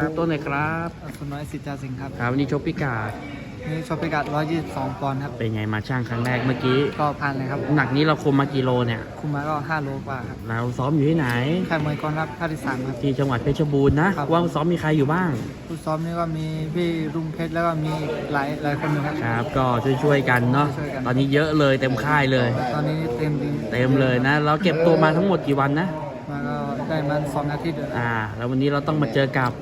ครับต้นเลยครับคุณน้อยสิทธาสิงห์ครับครับวันนี้ชกพิกาดนี่ชกพิกัด122ปอนด์ครับเป็นไงมาช่างครั้งแรกเมื่อกี้ก็ผ่านเลยครับหนักนี้เราคุมมากี่โลเนี่ยคุมมาก็5โลกว่าครับเราซ้อมอยู่ที่ไหนค่ายมวยกองรับภาคที่สามครับที่จังหวัดเพชรบูรณ์นะครับว่าซ้อมมีใครอยู่บ้างผู้ซ้อมนี่ก็มีพี่รุ่งเพชรแล้วก็มีหลายหลายคนอยู่ครับครับก็ช่วยๆกันเนาะช่วยๆกันตอนนี้เยอะเลยเต็มค่ายเลย ตอนนี้เต็มดีเต็มเลยนะเราเก็บตัวมาทั้งหมดกี่วันนะมาก็ได้มาสองอาทิตย์เลยอ่า แล้ววันนี้เราต้องมาเจอกับ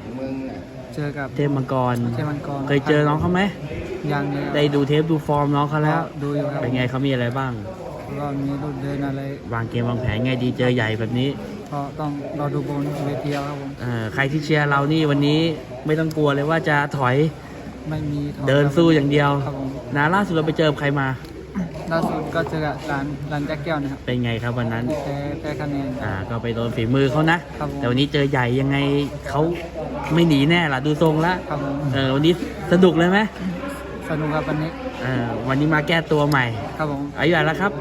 เจอกับเทพมังกร เทพมังกรเคยเจอน้องเขาไหมยังเลยได้ดูเทปดูฟอร์มน้องเขาแล้ว ดูอยู่ครับเป็นไงเขามีอะไรบ้าง ก็มีรูปเดินอะไร วางเกมวางแผนไงดีเจอใหญ่แบบนี้ก็ต้องรอดูบนเวทีเอาครับผมเอ่อใครที่เชียร์เรานี่วันนี้ไม่ต้องกลัวเลยว่าจะถอย ไม่มีถอเดินสู้อย่างเดียวครับผมนะล่าสุดเราไปเจอใครมาล่าสุดก็เจอกับร้านร้านแจ็คแก้วนะครับเป็นไงครับวันนั้นแพ้แพ้คะแนนอ่าก็ไปโดนฝีมือเขานะครับผมแต่วันนี้เจอใหญ่ยังไงเขา ไม่หนีแน่ล่ะดูทรงละครับผมเออวันนี้สนุกเลยไหมสนุกครับวันนี้เออวันนี้มาแก้ตัวใหม่ครับผมอายุเท่าไหร่แล้วครับ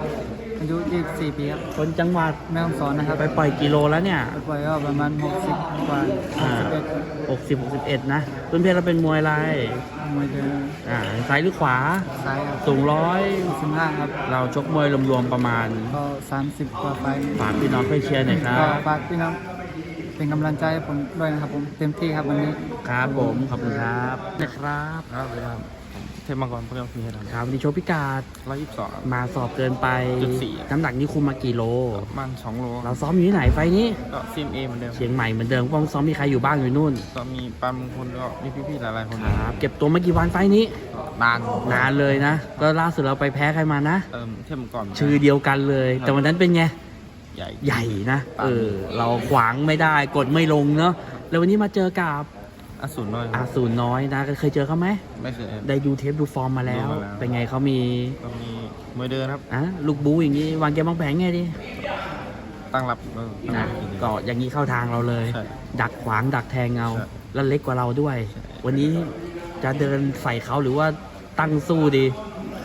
อายุ 24 ปีครับคนจังหวัดแม่ฮ่องสอนนะครับไปปล่อยกิโลแล้วเนี่ยไปปล่อยก็ประมาณ 60 กว่าอ่า 61 60 61นะเพื่อนๆเราเป็นมวยอะไรมวยเดินอ่าซ้ายหรือขวา ซ้ายครับสูงร้อย15ครับ เราชกมวยรวมๆประมาณก็ 30 กว่าไฟล์ฝากพี่น้องเพื่อนเชียร์หน่อยครัก็บฝากพี่น้อง เป็นกำลังใจให้ผมด้วยนะครับผมเต็มที่ครับวันนี้ครับผมขอบคุณครับนะครับครับครับเทพมังกรเพื่อนพี่ให้ทำครับวันนี้โชว์พิกาดร้อยยี่สิบสอง มาสอบเกินไปจุดสี่ น้ำหนักนี้คุมมากี่โล ประมาณสองโลเราซ้อมอยู่ที่ไหนไฟล์นี้ ก็ซีมเอเหมือนเดิมเชียงใหม่เหมือนเดิมป้องซ้อมมีใครอยู่บ้างอยู่นู่นก็มีปามงคลก็มีพี่ๆหลายๆคนครับเก็บตัวมากี่วันไฟล์นี้ นานนานเลยนะ ก็ล่าสุดเราไปแพ้ใครมานะ เติมเทพมังกร ชื่อเดียวกันเลยแต่วันนั้นเป็นไง ใหญ่ใหญ่นะเออเราขวางไม่ได้กดไม่ลงเนาะแล้ววันนี้มาเจอกับอสูรน้อยอาสูรน้อยนะเคยเจอเขาไหมไม่เคยได้ดูเทปดูฟอร์มมาแล้วดูมาแล้วเป็นไงเขามีก็มีมวยเดินครับอะลูกบูอย่างนี้วางเกมวางแผนไงดิตั้งรับเออตั้งนะรับดีๆก็อย่างนี้เข้าทางเราเลยใช่ดักขวางดักแทงเอาใช่แล้วเล็กกว่าเราด้วยใช่วันนี้จะเดินใส่เขาหรือว่าตั้งสู้ดี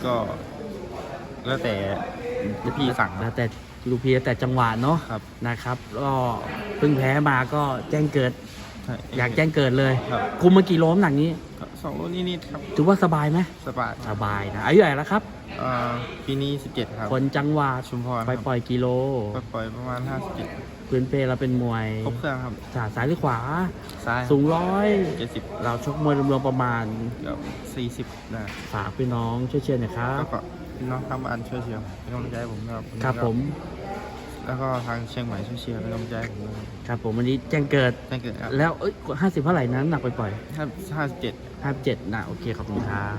ก็ แล้วแต่พี่สั่งแล้วแต่ ลูกพีแล้วแต่จังหวะเนาะครับนะครับก็เพิ่งแพ้มาก็แจ้งเกิด ใช่อยากแจ้งเกิดเลย ครับคุมมากี่โลน้ำหนักนี้ก็สองโลนิดๆครับถือว่าสบายไหมสบายสบายนะอายุเท่าไหร่แล้วครับ เอ่อปีนี้สิบเจ็ดครับ คนจังหวัดชุมพรไปปล่อยกิโล ไปปล่อยประมาณห้าสิบเจ็ดพื้นเพเราเป็นมวยครบเครื่องครับ สาซ้ายหรือขวา ซ้ายสูงร้อย เจ็ดสิบเราชกมวยรวมๆประมาณเกือบสี่สิบนะฝากพี่น้องช่วยเชียร์หน่อยครับแล้วก็ พี่น้องทางบ้านช่วยเชียร์เป็นกำลังใจให้ผมนะครับครับผม แล้วก็ทางเชียงใหม่ช่วยเชียร์เป็นกำลังใจให้ผมนะครับครับผมวันนี้แจ้งเกิดแจ้งเกิดครับแล้วเอ้ยห้าสิบเท่าไหร่นะน้ำหนักไปปล่อยห้าห้าสิบเจ็ด ห้าเจ็ดนะโอเคขอบคุณครับ